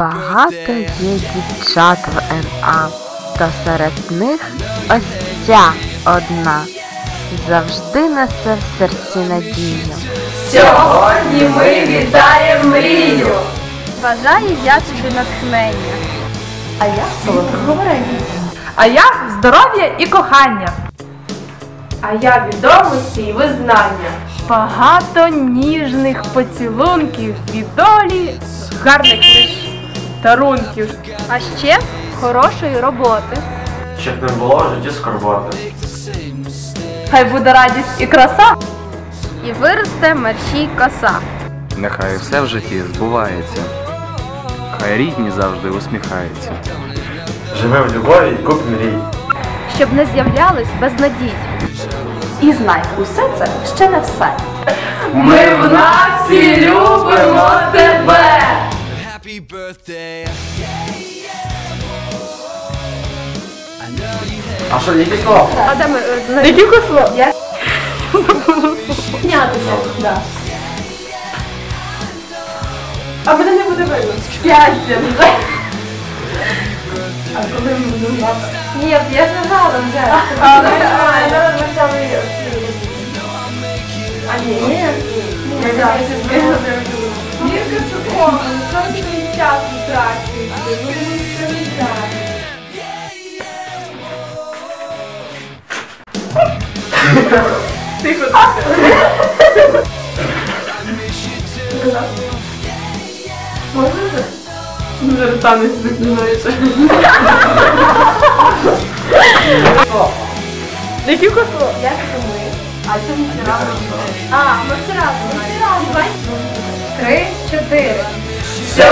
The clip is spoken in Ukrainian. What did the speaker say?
Багато є дівчат в НА, та серед них ось ця одна. Завжди несе в серці надію. Сьогодні ми вітаємо мрію. Бажаю я тобі натхнення. А я солодковорення. А я здоров'я і кохання. А я відомості і визнання. Багато ніжних поцілунків від долі, гарних лиш дарунків. А ще хорошої роботи. Щоб не було в житті скорботи. Хай буде радість і краса. І виросте мерщій коса. Нехай все в житті збувається. Хай рідні завжди усміхаються. Живи в любові і куп мрій. Щоб не з'являлись без надій. І знай, усе це ще не все. Ми в нас любимо тебе. Happy birthday. А що, які слова? А де ми? е, на- Які косло? Я А мене не буде видно. Щастя. А коли ми будемо Ні, я ж нажала вже. А, ми там А ні, ні. Ми зараз buono, non ci pensiate i tratti, non strumentare. Sì, cosa? Cosa? Cosa? Żartamy z wyglądającego. Jakie koszło? Jak to mówisz? Ale to mi się A, masz rację, masz rację. А, ми всі